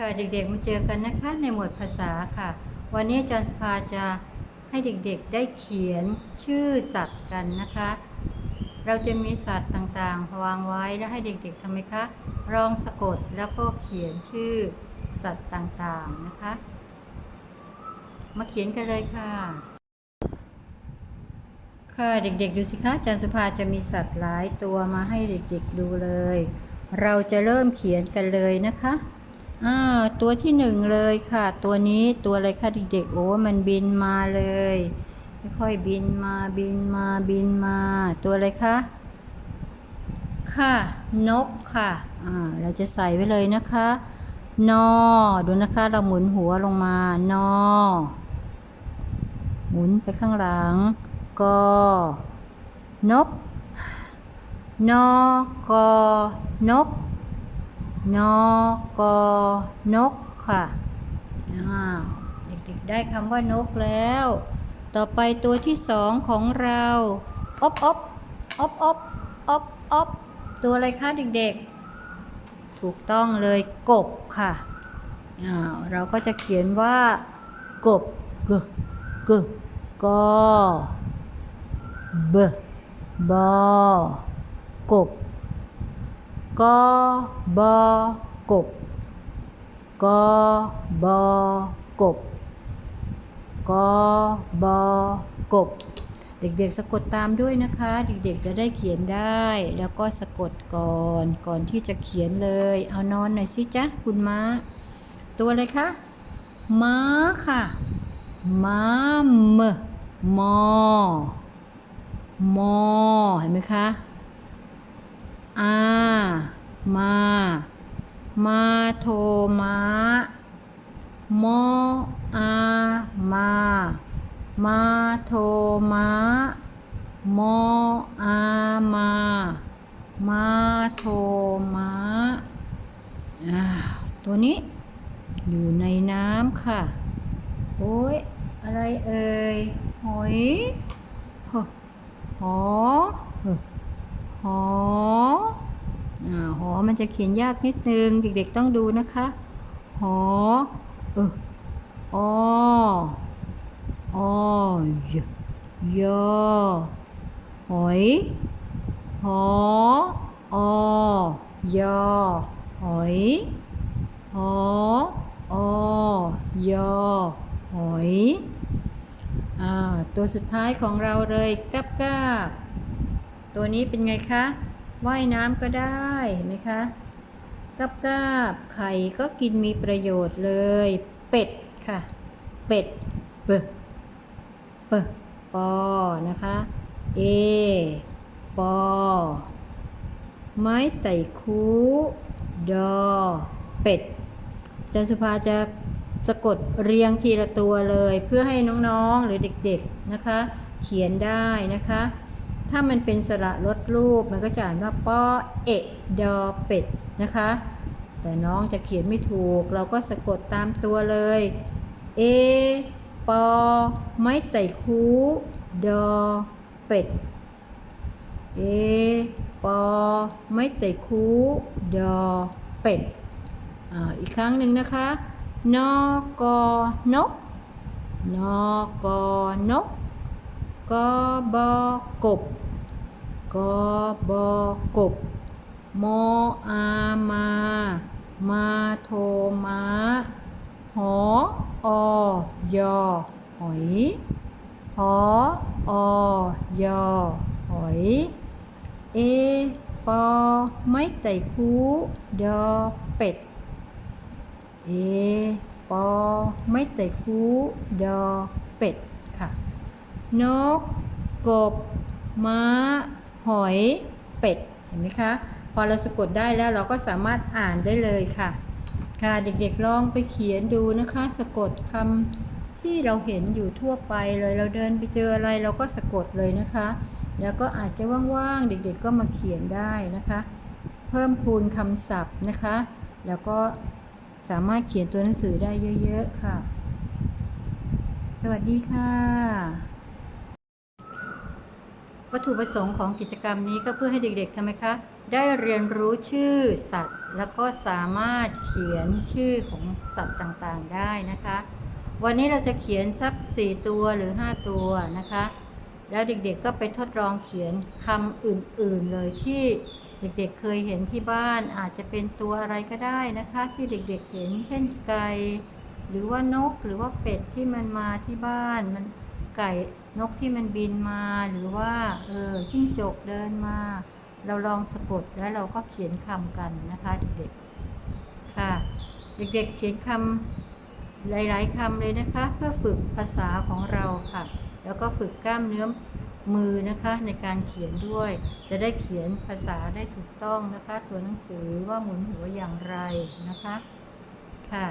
ค่ะเด็กๆมาเจอกันนะคะในหมวดภาษาค่ะ วันนี้อาจารย์สภาจะให้เด็กๆได้เขียนชื่อสัตว์กันนะคะ เราจะมีสัตว์ต่างๆวางไว้แล้วให้เด็กๆทำไหมคะลองสะกดแล้วก็เขียนชื่อสัตว์ต่างๆนะคะ มาเขียนกันเลยค่ะ ค่ะเด็กๆดูสิคะอาจารย์สุภาจะมีสัตว์หลายตัวมาให้เด็กๆดูเลย เราจะเริ่มเขียนกันเลยนะคะ อ่าตัวที่หนึ่งเลยค่ะ ตัวนี้ตัวอะไรคะเด็กๆโอ้มันบินมาเลยค่อยๆบินมาบินมาบินมา ตัวอะไรคะ ค่ะ นกค่ะอ่าเราจะใส่ไว้เลยนะคะ นอ ดูนะคะ เราหมุนหัวลงมา นอ หมุนไปข้างหลังกนก นอกนก นอกนกค่ะเด็กๆได้คำว่านกแล้ว ต่อไปตัวที่สองของเราอบอบอบอบอบอบตัวอะไรคะเด็กๆ ถูกต้องเลยกบค่ะเราก็จะเขียนว่า กบกกกบบอกบ กบอกบกบอกบกบอกบ เด็กๆสะกดตามด้วยนะคะ เด็กๆจะได้เขียนได้ แล้วก็สะกดก่อนก่อนที่จะเขียนเลย เอานอนหน่อยสิจ๊ะคุณม้า ตัวอะไรคะม้าค่ะ ม้าเมมอมอ เห็นไหมคะ อา มา มาโทมามออา มา มาโทมามออา มา มาโทมาอ่าตัวนี้ อยู่ในน้ำค่ะ โอ้ย อะไรเอ่ย หอยหอหอ หออ่าหอมันจะเขียนยากนิดนึง เด็กๆต้องดูนะคะ หอเอออออยยอหอยหออยอหอยหออยอหอย อ่า ตัวสุดท้ายของเราเลยกับกาบ ตัวนี้เป็นไงคะว่ายน้ำก็ได้เห็นไหมคะกับกาบไข่ก็กินมีประโยชน์เลย เป็ดค่ะ เป็ดเปเปปอนะคะเอปอไม้ไต่คูดอ เป็ดอาจารย์สุภาจะสะกดเรียงทีละตัวเลย เพื่อให้น้องๆหรือเด็กๆนะคะ เขียนได้นะคะ ถ้ามันเป็นสระลดรูปมันก็จะอ่านว่าปอเอะดอเป็ดนะคะ แต่น้องจะเขียนไม่ถูก เราก็สะกดตามตัวเลย เอปอไม้ไต่คูดอเป็ด เอปอไม้ไต่คูดอเป็ดออีกครั้งหนึ่งนะคะนกนกนกนกกอกบก บอกบมออามามาโทม้าหออยอหอยหออยอหอยเอ นก กบ ม้า หอย เป็ด เห็นไหมคะ พอเราสะกดได้แล้วเราก็สามารถอ่านได้เลยค่ะ ค่ะ เด็กๆลองไปเขียนดูนะคะ สะกดคำที่เราเห็นอยู่ทั่วไปเลย เราเดินไปเจออะไรเราก็สะกดเลยนะคะ แล้วก็อาจจะว่างๆ เด็กๆก็มาเขียนได้นะคะ เพิ่มพูนคำศัพท์นะคะ แล้วก็สามารถเขียนตัวหนังสือได้เยอะ ๆ ค่ะ สวัสดีค่ะ วัตถุประสงค์ของกิจกรรมนี้ก็เพื่อให้เด็กๆทำไมคะ ได้เรียนรู้ชื่อสัตว์ แล้วก็สามารถเขียนชื่อของสัตว์ต่างๆได้นะคะ วันนี้เราจะเขียนสัก 4 ตัวหรือ 5 ตัวนะคะ แล้วเด็กๆก็ไปทดลองเขียนคำอื่นๆเลยที่เด็กๆเคยเห็นที่บ้านอาจจะเป็นตัวอะไรก็ได้นะคะ ที่เด็กๆเห็น เช่นไก่หรือว่านกหรือว่าเป็ดที่มันมาที่บ้านมัน ไก่นกที่มันบินมาหรือว่าเออจิ้งจกเดินมา เราลองสะกดแล้วเราก็เขียนคำกันนะคะเด็กๆค่ะ เด็กๆเขียนคำหลาย ๆคำเลยนะคะ เพื่อฝึกภาษาของเราค่ะ แล้วก็ฝึกกล้ามเนื้อมือนะคะในการเขียนด้วย จะได้เขียนภาษาได้ถูกต้องนะคะ ตัวหนังสือว่าหมุนหัวอย่างไรนะคะค่ะ